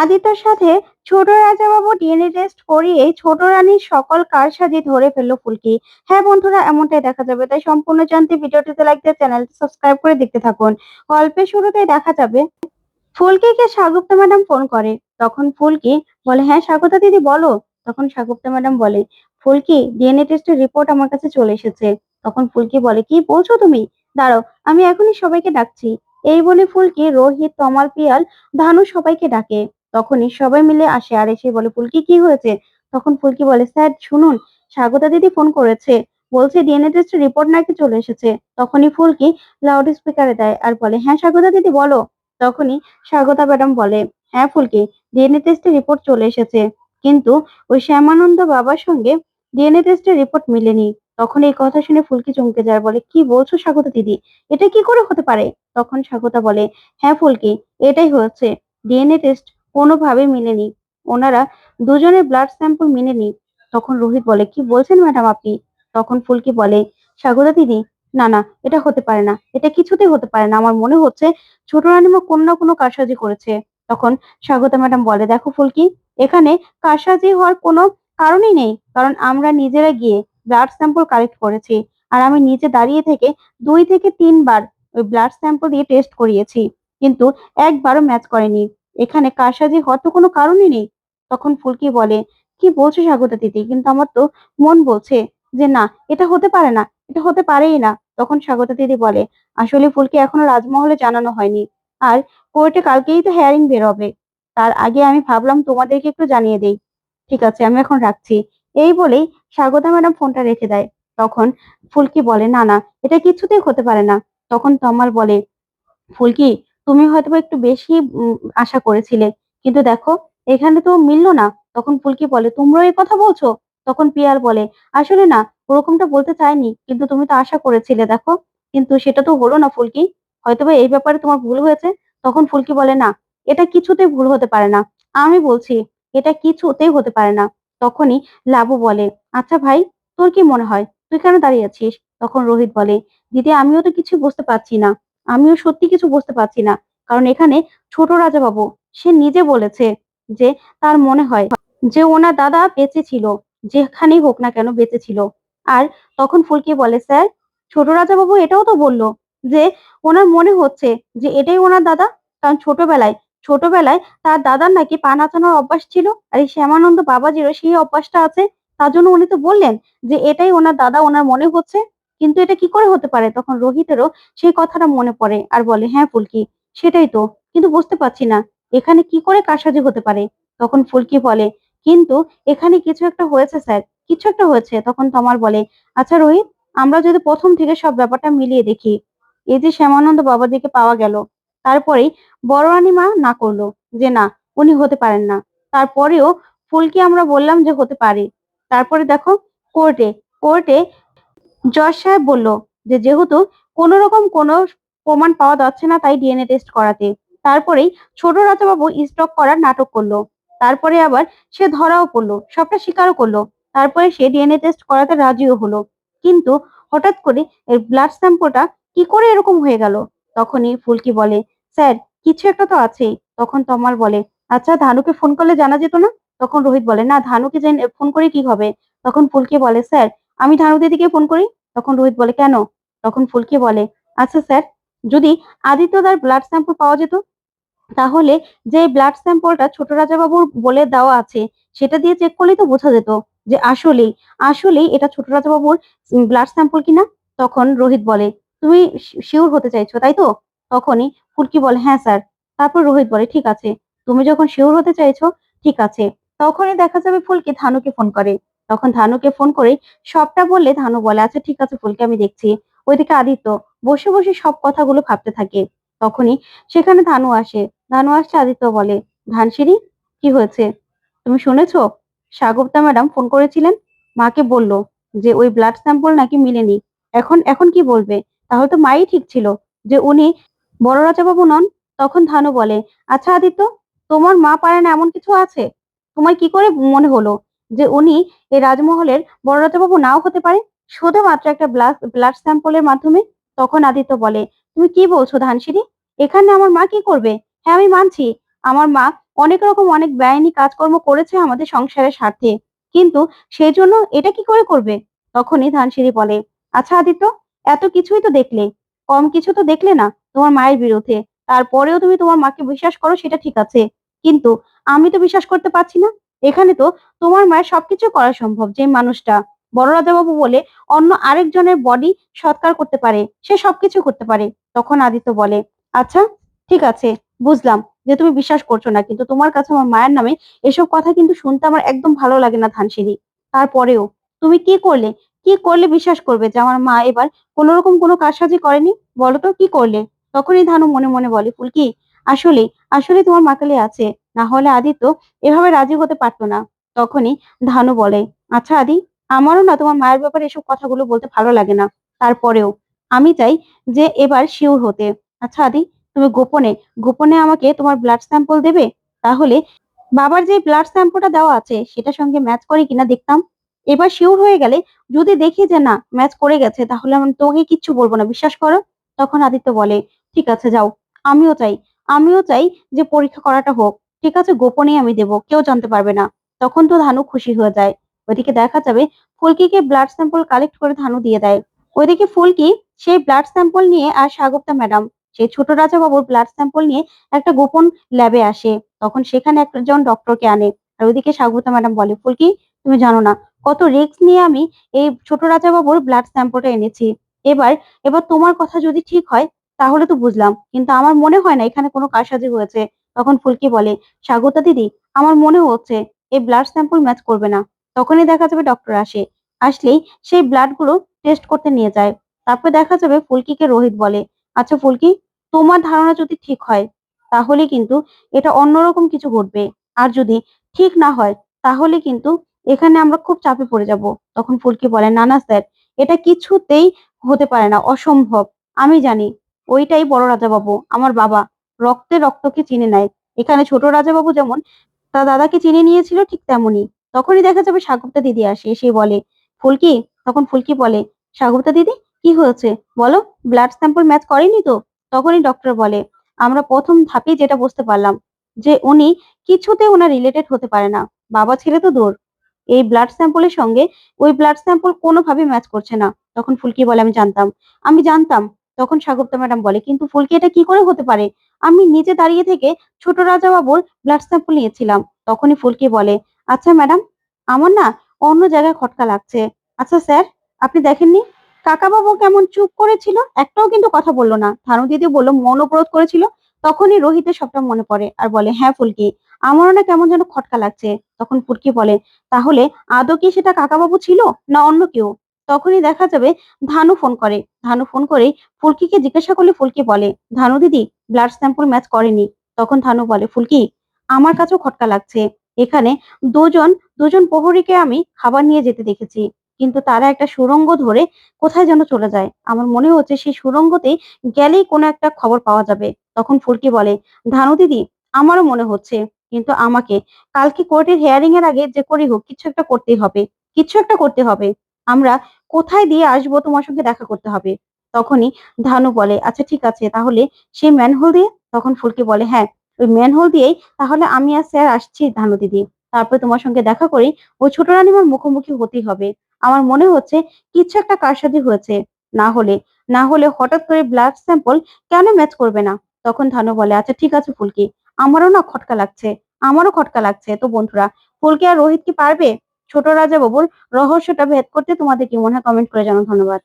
আদিত্যর সাথে ছোট রাজাবাবু ডিএনএ টেস্ট করিয়ে ছোট রানীর সকল কারসাজি ধরে ফেলল ফুলকি। হ্যাঁ বন্ধুরা, এমনটাই দেখা যাবে। তাই সম্পূর্ণ জানতে ভিডিওটিতে লাইক দিয়ে চ্যানেলটি সাবস্ক্রাইব করে দেখতে থাকুন। গল্পের শুরুতেই দেখা যাবে, ফুলকিকে স্বাগতা ম্যাডাম ফোন করে। তখন ফুলকি বলে হ্যাঁ স্বাগতা দিদি, বলো। তখন স্বাগতা ম্যাডাম বলে, ফুলকি ডিএনএ টেস্টের রিপোর্ট আমার কাছে চলে এসেছে। তখন ফুলকি বলে, কি বলছো তুমি? দাঁড়াও, আমি এখনই সবাইকে ডাকছি। এই বলে ফুলকি, রোহিত, তমাল, পিয়াল, ধানু সবাইকে ডাকে। তখনই সবাই মিলে আসে আর এসে বলে ফুলকি কি হয়েছে? তখন ফুলকি বলে, স্যার, শুনুন, স্বাগতা দিদি ফোন করেছে, বলছে ডিএনএ টেস্টের রিপোর্ট নাকি চলে এসেছে। তখনই ফুলকি লাউড স্পিকারে দেয় আর বলে হ্যাঁ স্বাগতা দিদি, বলো। তখনই স্বাগতা ম্যাডাম বলে হ্যাঁ ফুলকি ডিএনএ টেস্টের রিপোর্ট চলে এসেছে, কিন্তু ওই শ্যামানন্দ বাবার সঙ্গে ডিএনএ টেস্টের রিপোর্ট মিলেনি। তখন এই কথা শুনে ফুলকি চমকে যায়, বলে, কি বলছো স্বাগতা দিদি? এটা কি করে হতে পারে? তখন স্বাগতা বলে হ্যাঁ ফুলকি এটাই হয়েছে ডিএনএ টেস্ট কোনোভাবেই মিলেনি ওনারা দুজনের ব্লাড স্যাম্পল মিলেনি তখন রোহিত বলে, কি বলছেন ম্যাডাম আপনি? তখন ফুলকি বলে স্বাগতা দিদি, না না, এটা হতে পারে না। এটা কিছুতেই হতে পারে না। আমার মনে হচ্ছে ছোট রানিমা কোনো না কোনো কারসাজি করেছে। তখন স্বাগতা ম্যাডাম বলে, দেখো ফুলকি, এখানে কারসাজি হওয়ার কোনো কারণই নেই। কারণ আমরা নিজেরা গিয়ে ব্লাড স্যাম্পল কালেক্ট করেছি। আর আমি নিজে দাঁড়িয়ে থেকে দুই থেকে তিনবার ওই ব্লাড স্যাম্পল দিয়ে টেস্ট করিয়েছি। কিন্তু একবারও ম্যাচ করেনি। এখানে কারসাজি হওয়ার তো কোনো কারণই নেই। তখন ফুলকি বলে, কি বলছো স্বাগতা দিদি, কিন্তু আমার তো মন বলছে যে না, এটা হতে পারে না, এটা হতে পারেই না। তখন স্বাগতা দিদি বলে, আসলে ফুলকি এখনও রাজমহলে জানানো হয়নি। আর কোর্টে কালকেই তো হেয়ারিং বেরোবে। তার আগে আমি ভাবলাম তোমাদেরকে একটু জানিয়ে দেই। ঠিক আছে, আমি এখন রাখছি। এই বলেই স্বাগতা ম্যাডাম ফোনটা রেখে দেয়। তখন ফুলকি বলে, না না, এটা কিছুতেই হতে পারে না। তখন তমাল বলে, ফুলকি তুমি হয়তো একটু বেশি আশা করেছিলে। কিন্তু দেখো, এখানে তো মিললো না। তখন ফুলকি বলে তোমরাও এই কথা বলছো? তখন পিয়ার বলে, আসলে না, ওরকমটা বলতে চাইনি। কিন্তু তুমি তো আশা করেছিলে, দেখো। কিন্তু সেটা তো হলো না ফুলকি। হয়তোবা এই ব্যাপারে তোমার ভুল হয়েছে। তখন ফুলকি বলে, না, এটা কিছুতেই ভুল হতে পারে না। আমি বলছি, এটা কিছুতেই হতে পারে না। তখনই লাবু বলে আচ্ছা ভাই, তোর কি মনে হয়? তুই কেন দাঁড়িয়ে আছিস? তখন রোহিত বলে, দিদি, আমিও তো কিছু বুঝতে পারছি না। আমিও সত্যি কিছু বুঝতে পারছি না। কারণ এখানে ছোট রাজা বাবু সে নিজে বলেছে যে তার মনে হয় যে ওনার দাদা বেঁচে ছিল, যেখানেই হোক না কেন বেঁচে ছিল। আর তখন ফুলকি বলে, স্যার, ছোট রাজা বাবু এটাও তো বলল যে ওনার মনে হচ্ছে যে এটাই ওনার দাদা। কারণ ছোটবেলায় ছোটবেলায় তার দাদার নাকি পা নাচানোর অভ্যাস ছিল। আর এই শ্যামানন্দ বাবাজিরও সেই অভ্যাসটা আছে। তার জন্য উনি তো বললেন যে এটাই ওনার দাদা, ওনার মনে হচ্ছে। কিন্তু এটা কি করে হতে পারে? তখন রোহিতেরও সেই কথাটা মনে পড়ে আর বলে হ্যাঁ ফুলকি, সেটাই তো। কিন্তু বুঝতে পারছি না, এখানে কি করে কারসাজি হতে পারে? তখন ফুলকি বলে, কিন্তু এখানে কিছু একটা হয়েছে, স্যার, কিছু একটা হয়েছে। তখন তমাল বলে আচ্ছা রোহিত, আমরা যদি প্রথম থেকে সব ব্যাপারটা মিলিয়ে দেখি, এই যে শ্যামানন্দ বাবাজিকে পাওয়া গেল, তারপরেই বড় রানীমা না করল, যে না, উনি হতে পারেন না। তারপরেও ফুলকি আমরা বললাম যে হতে পারে। তারপরে দেখো, কোর্টে কোর্টে জজ সাহেব বলল যে যেহেতু কোন রকম কোনো প্রমাণ পাওয়া যাচ্ছে না তাই ডিএনএ টেস্ট করাতে। তারপরেই ছোট রাজাবাবু স্টক করার নাটক করল। তারপরে আবার সে ধরাও পড়ল, সবটা স্বীকারও করল। তারপরে সে ডিএনএ টেস্ট করাতে রাজিও হলো। কিন্তু হঠাৎ করে এর ব্লাড স্যাম্পলটা কি করে এরকম হয়ে গেল? তখনই ফুলকি বলে, স্যার, কিছু একটা তো আছেই। তখন তমাল বলে আচ্ছা ধানুকে ফোন করলে জানা যেত না? তখন রোহিত বলে, না, ধানুকে ফোন করে কি হবে? তখন ফুলকি বলে, স্যার আমি ধানু দিদিকে ফোন করি, তখন রোহিত বলে, কেন? তখন ফুলকে বলে আচ্ছা স্যার, যদি আদিত্যদার ব্লাড স্যাম্পল পাওয়া যেত, তাহলে যে ব্লাড স্যাম্পলটা ছোট রাজাবাবুর বলে দেওয়া আছে, সেটা দিয়ে চেক করলেই তো বোঝা যেত যে আসলেই আসলেই এটা ছোট রাজাবাবুর ব্লাড স্যাম্পল কিনা? তখন রোহিত বলে, তুমি শিওর হতে চাইছো, তাই তো? তখনই ফুলকি বলে হ্যাঁ স্যার। তারপর রোহিত বলে, ঠিক আছে, তুমি যখন শিওর হতে চাইছো, ঠিক আছে। তখনই দেখা যাবে ফুলকি ধানুকে ফোন করে। তখন ধানুকে ফোন করে সবটা বললে ধানু বলে আচ্ছা ঠিক আছে, ফুলকে আমি দেখছি। ওইদিকে আদিত্য বসে বসে সব কথাগুলো ভাবতে থাকে। তখনই সেখানে ধানু আসে। ধানু আসছে আদিত্য বলে, ধানসিঁড়ি, কি হয়েছে? তুমি শুনেছো? স্বাগতা ম্যাডাম ফোন করেছিলেন? মাকে বলল যে, ওই ব্লাড স্যাম্পল নাকি মিলেনি। এখন এখন কি বলবে? তাহলে তো মাই ঠিক ছিল যে, উনি বড় রাজাবাবু নন। তখন ধানু বলে আচ্ছা আদিত্য, তোমার মা পারে না এমন কিছু আছে? তোমার কি করে মনে হলো? যে উনি এই রাজমহলের বড় রাজাবাবু নাও হতে পারে? শুধুমাত্র একটা ব্লাড ব্লাড স্যাম্পলের মাধ্যমে? তখন আদিত্য বলে, তুমি কি বলছো ধানসিঁড়ি? এখানে আমার মা কি করবে? হ্যাঁ আমি মানছি। আমার মা অনেক রকম অনেক বেআইনি কাজকর্ম করেছে আমাদের সংসারের স্বার্থে। কিন্তু সেই জন্য এটা কি করে করবে? তখনই ধানসিঁড়ি বলে আচ্ছা আদিত্য, এত কিছুই তো দেখলে। কম কিছু তো দেখলে না তোমার মায়ের বিরুদ্ধে। তারপরেও তুমি তোমার মাকে বিশ্বাস করো সেটা ঠিক আছে। কিন্তু আমি তো বিশ্বাস করতে পারছি না। এখানে তো তোমার মায়ের সবকিছু করা সম্ভব। যে মানুষটা বড় রাজাবাবু বলে অন্য আরেকজনের বডি সৎকার করতে পারে, সে সবকিছু করতে পারে, তখন আদিত্য বলে আচ্ছা ঠিক আছে, বুঝলাম যে তুমি বিশ্বাস করছ না, কিন্তু তোমার কাছে আমার মায়ের নামে এসব কথা কিন্তু শুনতে আমার একদম ভালো লাগে না ধানসিঁড়ি। তারপরেও তুমি কি করলে? কি করলে বিশ্বাস করবে যে আমার মা এবার কোন রকম কোনো কারসাজি করেনি? বলো তো, কি করলে? তখনই ধানু মনে মনে বলে, ফুলকি আসলে আসলে তোমার মাকালে আছে। না হলে আদিত্য এভাবে রাজি হতে পারতো না। তখনই ধানু বলে আচ্ছা আদি, আমারও না তোমার মায়ের ব্যাপারে এসব কথাগুলো বলতে ভালো লাগে না। তারপরেও আমি চাই যে এবার শিওর হতে। আচ্ছা আদি, তুমি গোপনে গোপনে আমাকে তোমার ব্লাড স্যাম্পল দেবে? তাহলে বাবার যে ব্লাড স্যাম্পলটা দেওয়া আছে সেটার সঙ্গে ম্যাচ করে কিনা দেখতাম। এবার শিওর হয়ে গেলে যদি দেখি যে না ম্যাচ করে গেছে, তাহলে আমি তোমাকে কিচ্ছু বলব না, বিশ্বাস করো? তখন আদিত্য বলে, ঠিক আছে, যাও। আমিও চাই আমিও চাই যে পরীক্ষা করাটা হোক। ঠিক আছে, গোপনেই আমি দেব, কেউ জানতে পারবে না। তখন তো ধানু খুশি হয়ে যায়। ওইদিকে দেখা যাবে ফুলকিকে ব্লাড স্যাম্পল কালেক্ট করে ধানু দিয়ে দেয়। ওইদিকে ফুলকি সেই ব্লাড স্যাম্পল নিয়ে আর স্বাগতা ম্যাডাম সেই ছোট রাজা বাবুর ব্লাড স্যাম্পল নিয়ে একটা গোপন ল্যাবে আসে। তখন সেখানে একজন ডক্টরকে আনে। আর ওইদিকে স্বাগতা ম্যাডাম বলে, ফুলকি, তুমি জানো না, কত রিস্ক নিয়ে আমি এই ছোট রাজা বাবুর ব্লাড স্যাম্পলটা এনেছি। এবার এবার তোমার কথা যদি ঠিক হয় তাহলে তো বুঝলাম। কিন্তু আমার মনে হয় না এখানে কোনো কারসাজি হয়েছে। তখন ফুলকি বলে স্বাগতা দিদি, আমার মনে হচ্ছে এই ব্লাড স্যাম্পল ম্যাচ করবে না। তখনই দেখা যাবে ডক্টর আসে। আসলেই সেই ব্লাডগুলো টেস্ট করতে নিয়ে যায়। তারপর দেখা যাবে ফুলকিকে রোহিত বলে আচ্ছা ফুলকি, তোমার ধারণা যদি ঠিক হয়, তাহলে কিন্তু এটা অন্যরকম কিছু ঘটবে। আর যদি ঠিক না হয়, তাহলে কিন্তু এখানে আমরা খুব চাপে পড়ে যাব। তখন ফুলকি বলে, না না, স্যার, এটা কিছুতেই হতে পারে না, অসম্ভব। আমি জানি ওইটাই বড় রাজাবাবু, আমার বাবা। রক্তে রক্তকে চিনে নেয়। এখানে ছোট রাজাবাবু যেমন, তার দাদাকে চিনে নিয়েছিল ঠিক তেমনই। তখনই দেখা যাবে সাগুপ্তা দিদি আসে, এসে বলে, ফুলকি? তখন ফুলকি বলে সাগুপ্তা দিদি, কি হয়েছে? বলো ব্লাড স্যাম্পল ম্যাচ করেনি তো? তখনই ডক্টর বলে, আমরা প্রথম ধাপে যেটা বুঝতে পারলাম, যে উনি কিছুতে ওনার রিলেটেড হতে পারে না। বাবা ছেলে তো দূর। এই ব্লাড স্যাম্পলের সঙ্গে ওই ব্লাড স্যাম্পল কোনোভাবে ম্যাচ করছে না। তখন ফুলকি বলে, আমি জানতাম। আমি জানতাম তখন সাগুপ্তা ম্যাডাম বলে, কিন্তু ফুলকি, এটা কি করে হতে পারে? আমি নিজে দাঁড়িয়ে থেকে ছোট রাজা বাবুর ব্লাড স্যাম্পল নিয়েছিলাম। তখনই ফুলকি বলে আচ্ছা ম্যাডাম, আমার না অন্য জায়গায় খটকা লাগছে। আচ্ছা স্যার, আপনি দেখেননি? কাকাবাবু কেমন চুপ করেছিল, একটাও কিন্তু কথা বলল না। থানু দিদি বলল মন মনোপ্রোধ করেছিল? তখনই রোহিতের সবটা মনে পড়ে আর বলে হ্যাঁ ফুলকি, আমারও না কেমন যেন খটকা লাগছে। তখন ফুলকি বলে, তাহলে আদৌ কি সেটা কাকাবাবু ছিল না অন্য কেউ? তখনই দেখা যাবে ধানু ফোন করে। ধানু ফোন করে ফুলকিকে জিজ্ঞাসা করলে ফুলকি বলে, ধানু দিদি ব্লাড স্যাম্পল ম্যাচ করেনি। তখন ধানু বলে, ফুলকি, আমার কাছেও খটকা লাগছে। এখানে দুজন দুজন প্রহরীকে আমি খাবার নিয়ে যেতে দেখেছি, কিন্তু তারা একটা সুরঙ্গ ধরে কোথায় যেন চলে যায়। আমার মনে হচ্ছে সেই সুরঙ্গতে গেলেই কোনো একটা খবর পাওয়া যাবে। তখন ফুলকি বলে, ধানু দিদি, আমারও মনে হচ্ছে, কিন্তু আমাকে কালকে কোর্টের হিয়ারিং এর আগে যে করি হোক, কিছু একটা করতেই হবে, কিছু একটা করতে হবে। আমরা কোথায় দিয়ে আসব তোমার সঙ্গে দেখা করতে হবে? তখনই ধানু বলে আচ্ছা ঠিক আছে, তাহলে সেই ম্যানহোল দিয়ে? তখন ফুলকি বলে হ্যাঁ ওই ম্যানহোল দিয়েই তাহলে আমি আর স্যার আসছি ধানু দিদি। তারপরে তোমার সঙ্গে দেখা করি ওই ছোট রানিমার মুখোমুখি হতেই হবে। আমার মনে হচ্ছে কিছু একটা কারসাজি হয়েছে। না হলে না হলে হঠাৎ করে ব্লাড স্যাম্পল কেন ম্যাচ করবে না? তখন ধানু বলে আচ্ছা ঠিক আছে ফুলকি, আমারও না খটকা লাগছে, আমারও খটকা লাগছে। তো বন্ধুরা, ফুলকি আর রোহিত কি পারবে? ছোট রাজা বাবুর রহস্যটা ভেদ করতে তোমাদের কি মনে হয়? কমেন্ট করে জানো ধন্যবাদ।